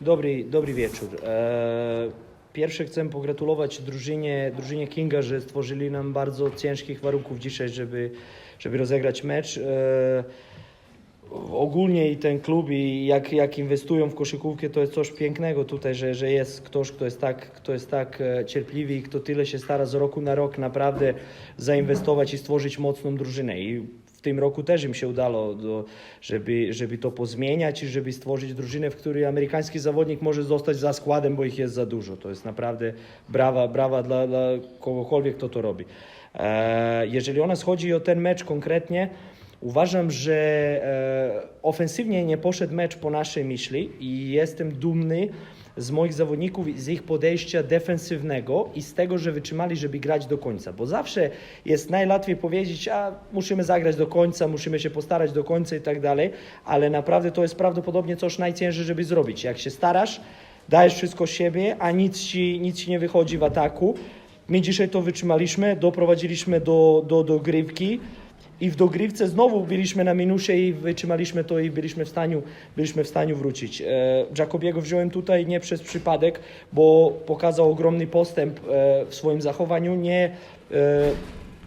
Dobry, dobry wieczór. E, Pierwsze chcę pogratulować drużynie, drużynie Kinga, że stworzyli nam bardzo ciężkich warunków dzisiaj, żeby, żeby rozegrać mecz. E, ogólnie i ten klub i jak, jak inwestują w koszykówkę, to jest coś pięknego tutaj, że, że jest ktoś, kto jest, tak, kto jest tak e, cierpliwy i kto tyle się stara z roku na rok naprawdę zainwestować i stworzyć mocną drużynę. I w tym roku też im się udało, do, żeby, żeby to pozmieniać i żeby stworzyć drużynę, w której amerykański zawodnik może zostać za składem, bo ich jest za dużo. To jest naprawdę brawa, brawa dla, dla kogokolwiek, kto to robi. E, jeżeli o nas chodzi o ten mecz konkretnie, Uważam, że e, ofensywnie nie poszedł mecz po naszej myśli i jestem dumny z moich zawodników z ich podejścia defensywnego i z tego, że wytrzymali, żeby grać do końca. Bo zawsze jest najłatwiej powiedzieć, a musimy zagrać do końca, musimy się postarać do końca i tak dalej, ale naprawdę to jest prawdopodobnie coś najcięższe, żeby zrobić. Jak się starasz, dajesz wszystko siebie, a nic ci, nic ci nie wychodzi w ataku. My dzisiaj to wytrzymaliśmy, doprowadziliśmy do, do dogrywki. I w dogrywce znowu byliśmy na minusie i wytrzymaliśmy to i byliśmy w stanie, byliśmy w stanie wrócić. E, Jacobiego wziąłem tutaj nie przez przypadek, bo pokazał ogromny postęp e, w swoim zachowaniu. Nie, e,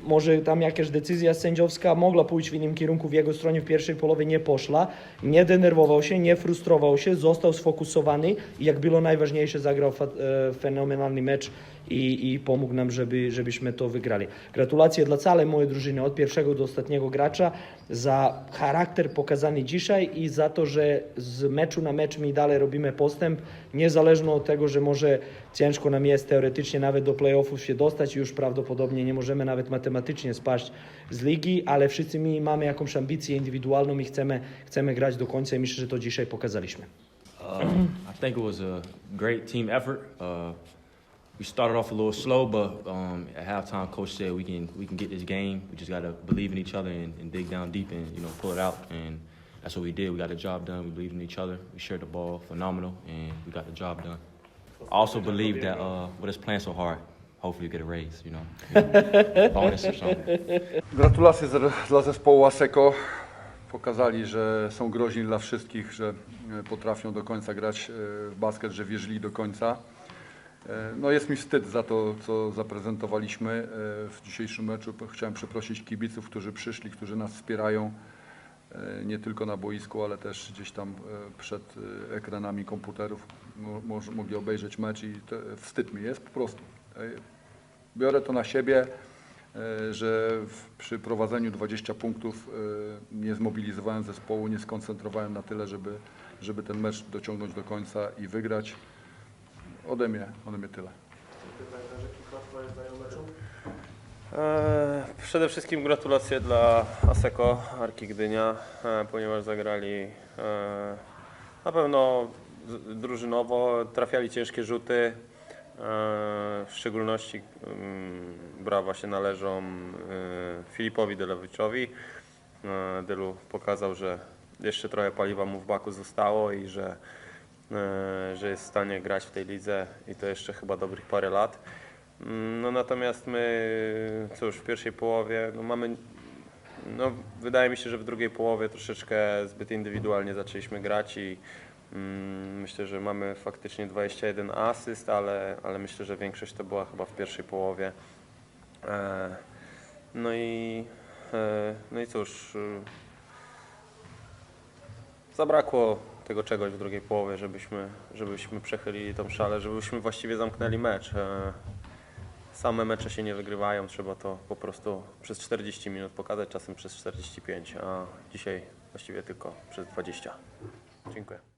może tam jakaś decyzja sędziowska mogła pójść w innym kierunku w jego stronie w pierwszej połowie nie poszła. Nie denerwował się, nie frustrował się, został sfokusowany i jak było najważniejsze zagrał fenomenalny mecz i, i pomógł nam, żeby, żebyśmy to wygrali. Gratulacje dla całej mojej drużyny, od pierwszego do ostatniego gracza, za charakter pokazany dzisiaj i za to, że z meczu na mecz my dalej robimy postęp, niezależnie od tego, że może ciężko nam jest teoretycznie nawet do playoffów się dostać już prawdopodobnie nie możemy nawet matematycznie spaść z ligi, ale wszyscy my mamy jakąś ambicję indywidualną i chcemy, chcemy grać do końca i myślę, że to dzisiaj pokazaliśmy. Uh, I think it was a great team effort. Uh, we started off a little slow, but um, at halftime, coach said we can we can get this game. We just got to believe in each other and, and dig down deep and you know pull it out. And that's what we did. We got the job done. We believed in each other. We shared the ball phenomenal, and we got the job done. I also believe that uh, with us playing so hard, hopefully we get a raise. You know, bonus or something. Gratulacje za- dla zespołu Aseko. Pokazali, że są groźni dla wszystkich, że potrafią do końca grać w basket, że wierzyli do końca. E, No jest mi wstyd za to, co zaprezentowaliśmy e, w dzisiejszym meczu. Chciałem przeprosić kibiców, którzy przyszli, którzy nas wspierają e, nie tylko na boisku, ale też gdzieś tam przed ekranami komputerów. Mogli obejrzeć mecz i wstyd mi jest po prostu. Biorę to na siebie, że przy prowadzeniu 20 punktów nie zmobilizowałem zespołu, nie skoncentrowałem na tyle, żeby, żeby ten mecz dociągnąć do końca i wygrać. Ode mnie, ode mnie tyle. E, Przede wszystkim gratulacje dla Aseko Arki Gdynia, e, ponieważ zagrali e, na pewno drużynowo, trafiali ciężkie rzuty. W szczególności mm, brawa się należą Filipowi Delewiczowi. Delu pokazał, że jeszcze trochę paliwa mu w baku zostało i że, że jest w stanie grać w tej lidze i to jeszcze chyba dobrych parę lat. Mm, No natomiast my, cóż, w pierwszej połowie no mamy, no wydaje mi się, że w drugiej połowie troszeczkę zbyt indywidualnie zaczęliśmy grać i mm, myślę, że mamy faktycznie 21 asyst, ale, ale myślę, że większość to była chyba w pierwszej połowie. E, no i, e, no i cóż, y, zabrakło tego czegoś w drugiej połowie, żebyśmy, żebyśmy przechylili tą szalę, żebyśmy właściwie zamknęli mecz. E, Same mecze się nie wygrywają, trzeba to po prostu przez 40 minut pokazać, czasem przez 45, a dzisiaj właściwie tylko przez 20. Dziękuję.